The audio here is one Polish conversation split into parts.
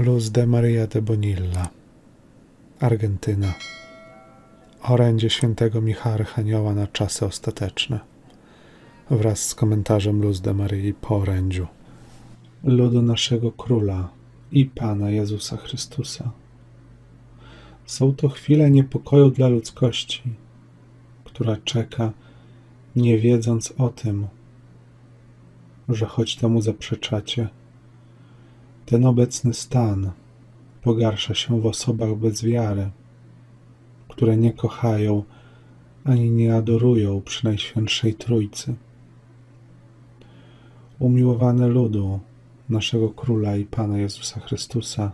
Luz de Maria de Bonilla, Argentyna. Orędzie świętego Michała Archanioła na czasy ostateczne. Wraz z komentarzem Luz de Maryi po orędziu. Ludu naszego Króla i Pana Jezusa Chrystusa. Są to chwile niepokoju dla ludzkości, która czeka, nie wiedząc o tym, że choć temu zaprzeczacie, ten obecny stan pogarsza się w osobach bez wiary, które nie kochają ani nie adorują przy Najświętszej Trójcy. Umiłowany ludu naszego Króla i Pana Jezusa Chrystusa,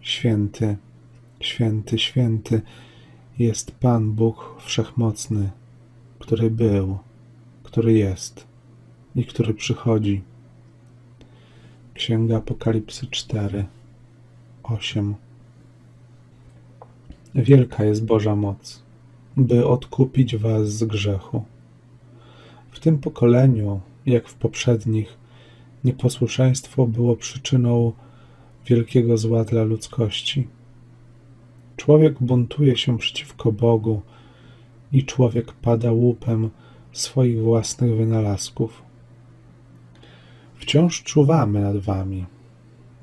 święty, święty, święty jest Pan Bóg Wszechmocny, który był, który jest i który przychodzi. Księga Apokalipsy 4, 8. Wielka jest Boża moc, by odkupić was z grzechu. W tym pokoleniu, jak w poprzednich, nieposłuszeństwo było przyczyną wielkiego zła dla ludzkości. Człowiek buntuje się przeciwko Bogu i człowiek pada łupem swoich własnych wynalazków. Wciąż czuwamy nad wami.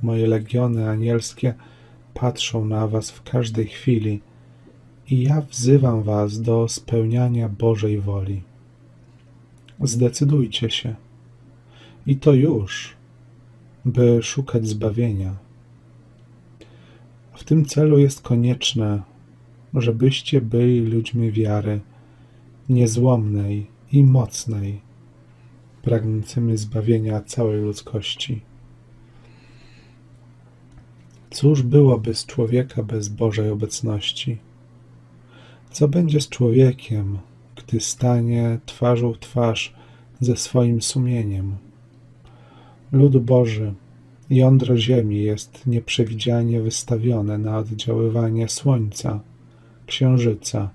Moje legiony anielskie patrzą na was w każdej chwili i ja wzywam was do spełniania Bożej woli. Zdecydujcie się. I to już, by szukać zbawienia. W tym celu jest konieczne, żebyście byli ludźmi wiary, niezłomnej i mocnej, pragnącymi zbawienia całej ludzkości. Cóż byłoby z człowieka bez Bożej obecności? Co będzie z człowiekiem, gdy stanie twarzą w twarz ze swoim sumieniem? Lud Boży, jądro Ziemi jest nieprzewidzianie wystawione na oddziaływanie Słońca, Księżyca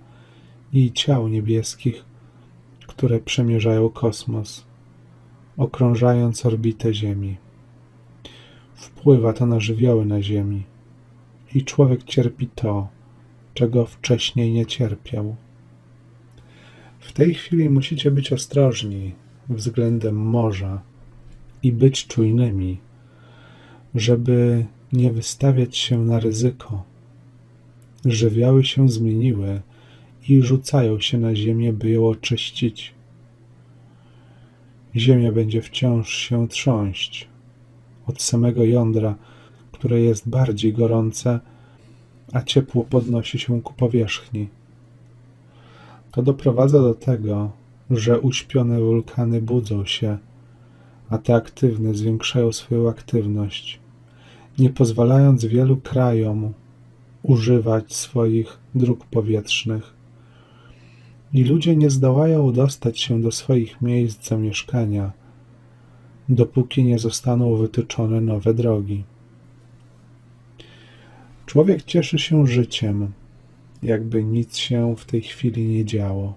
i ciał niebieskich, które przemierzają kosmos, okrążając orbitę Ziemi. Wpływa to na żywioły na Ziemi i człowiek cierpi to, czego wcześniej nie cierpiał. W tej chwili musicie być ostrożni względem morza i być czujnymi, żeby nie wystawiać się na ryzyko. Żywioły się zmieniły i rzucają się na ziemię, by ją oczyścić. Ziemia będzie wciąż się trząść od samego jądra, które jest bardziej gorące, a ciepło podnosi się ku powierzchni. To doprowadza do tego, że uśpione wulkany budzą się, a te aktywne zwiększają swoją aktywność, nie pozwalając wielu krajom używać swoich dróg powietrznych. I ludzie nie zdołają dostać się do swoich miejsc zamieszkania, dopóki nie zostaną wytyczone nowe drogi. Człowiek cieszy się życiem, jakby nic się w tej chwili nie działo.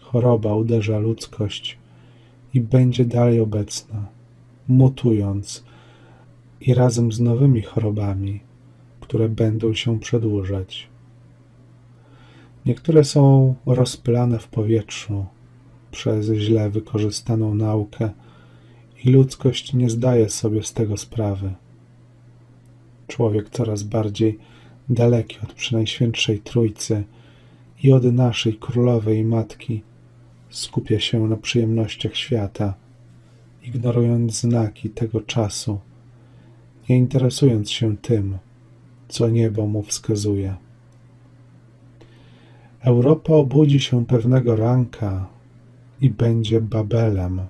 Choroba uderza ludzkość i będzie dalej obecna, mutując i razem z nowymi chorobami, które będą się przedłużać. Niektóre są rozpylane w powietrzu przez źle wykorzystaną naukę i ludzkość nie zdaje sobie z tego sprawy. Człowiek coraz bardziej daleki od Przynajświętszej Trójcy i od naszej Królowej Matki skupia się na przyjemnościach świata, ignorując znaki tego czasu, nie interesując się tym, co niebo mu wskazuje. Europa obudzi się pewnego ranka i będzie Babelem.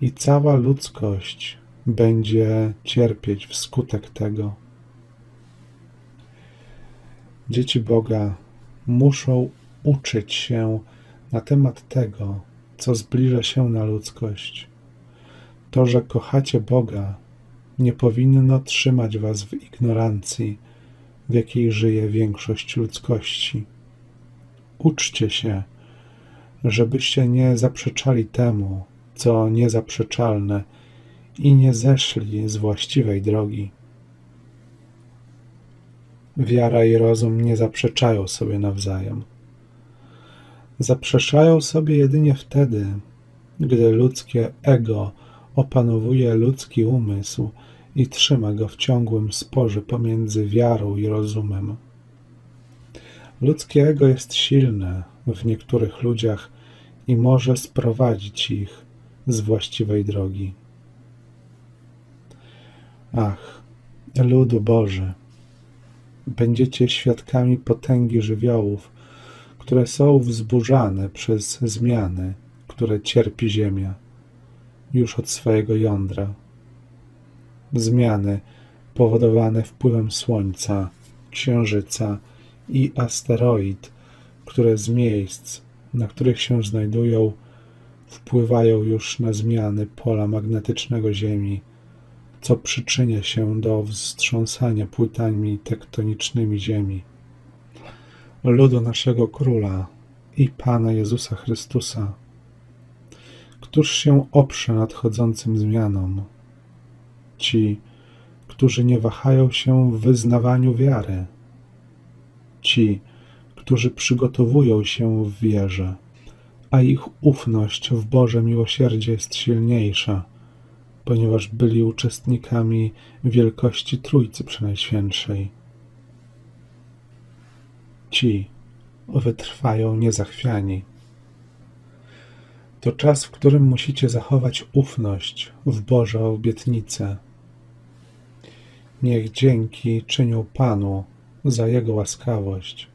I cała ludzkość będzie cierpieć wskutek tego. Dzieci Boga muszą uczyć się na temat tego, co zbliża się na ludzkość. To, że kochacie Boga, nie powinno trzymać was w ignorancji, w jakiej żyje większość ludzkości. Uczcie się, żebyście nie zaprzeczali temu, co niezaprzeczalne i nie zeszli z właściwej drogi. Wiara i rozum nie zaprzeczają sobie nawzajem. Zaprzeczają sobie jedynie wtedy, gdy ludzkie ego opanowuje ludzki umysł i trzyma go w ciągłym sporze pomiędzy wiarą i rozumem. Ludzkie ego jest silne w niektórych ludziach i może sprowadzić ich z właściwej drogi. Ach, ludu Boży, będziecie świadkami potęgi żywiołów, które są wzburzane przez zmiany, które cierpi Ziemia już od swojego jądra. Zmiany powodowane wpływem Słońca, Księżyca i asteroid, które z miejsc, na których się znajdują, wpływają już na zmiany pola magnetycznego Ziemi, co przyczynia się do wstrząsania płytami tektonicznymi Ziemi. Ludu naszego Króla i Pana Jezusa Chrystusa, któż się oprze nadchodzącym zmianom? Ci, którzy nie wahają się w wyznawaniu wiary, ci, którzy przygotowują się w wierze, a ich ufność w Boże miłosierdzie jest silniejsza, ponieważ byli uczestnikami wielkości Trójcy Przenajświętszej. Ci wytrwają niezachwiani. To czas, w którym musicie zachować ufność w Boże obietnice. Niech dzięki czynią Panu za Jego łaskawość,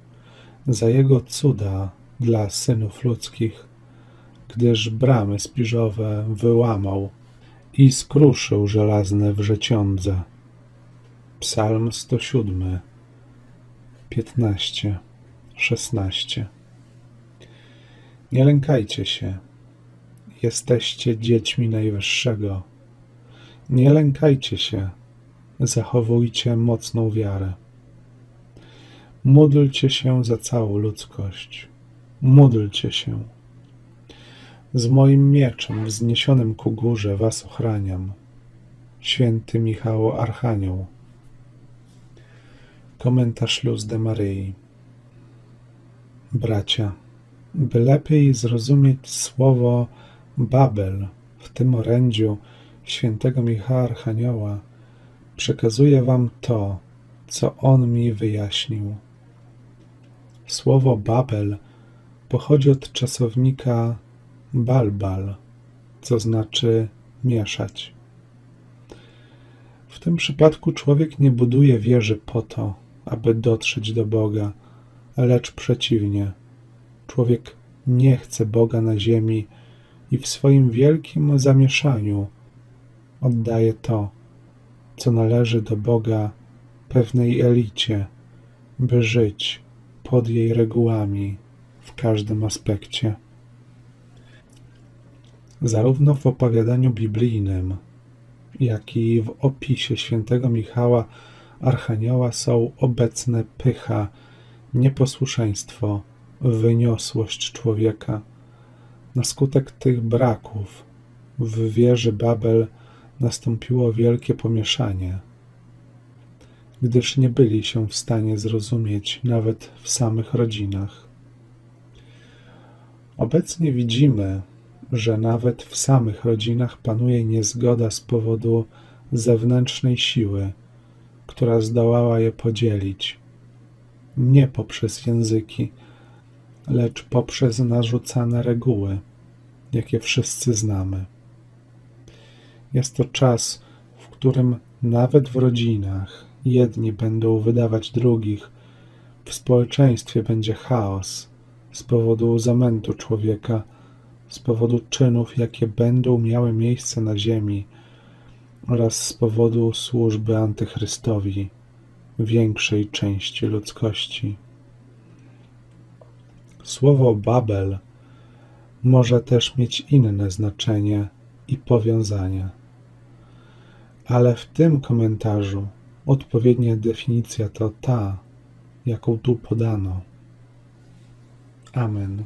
za Jego cuda dla synów ludzkich, gdyż bramy spiżowe wyłamał i skruszył żelazne wrzeciądze. Psalm 107, 15, 16 Nie lękajcie się, jesteście dziećmi Najwyższego. Nie lękajcie się, zachowujcie mocną wiarę. Módlcie się za całą ludzkość. Módlcie się. Z moim mieczem wzniesionym ku górze was ochraniam. Święty Michał Archanioł. Komentarz Luz de Maryi. Bracia, by lepiej zrozumieć słowo Babel w tym orędziu świętego Michała Archanioła, przekazuję wam to, co on mi wyjaśnił. Słowo Babel pochodzi od czasownika balbal, co znaczy mieszać. W tym przypadku człowiek nie buduje wieży po to, aby dotrzeć do Boga, lecz przeciwnie. Człowiek nie chce Boga na ziemi i w swoim wielkim zamieszaniu oddaje to, co należy do Boga pewnej elicie, by żyć pod jej regułami w każdym aspekcie. Zarówno w opowiadaniu biblijnym, jak i w opisie świętego Michała Archanioła są obecne pycha, nieposłuszeństwo, wyniosłość człowieka. Na skutek tych braków w wieży Babel nastąpiło wielkie pomieszanie, gdyż nie byli się w stanie zrozumieć nawet w samych rodzinach. Obecnie widzimy, że nawet w samych rodzinach panuje niezgoda z powodu zewnętrznej siły, która zdołała je podzielić. Nie poprzez języki, lecz poprzez narzucane reguły, jakie wszyscy znamy. Jest to czas, w którym nawet w rodzinach jedni będą wydawać drugich, w społeczeństwie będzie chaos z powodu zamętu człowieka, z powodu czynów, jakie będą miały miejsce na ziemi oraz z powodu służby antychrystowi większej części ludzkości. Słowo Babel może też mieć inne znaczenie i powiązania. Ale w tym komentarzu odpowiednia definicja to ta, jaką tu podano. Amen.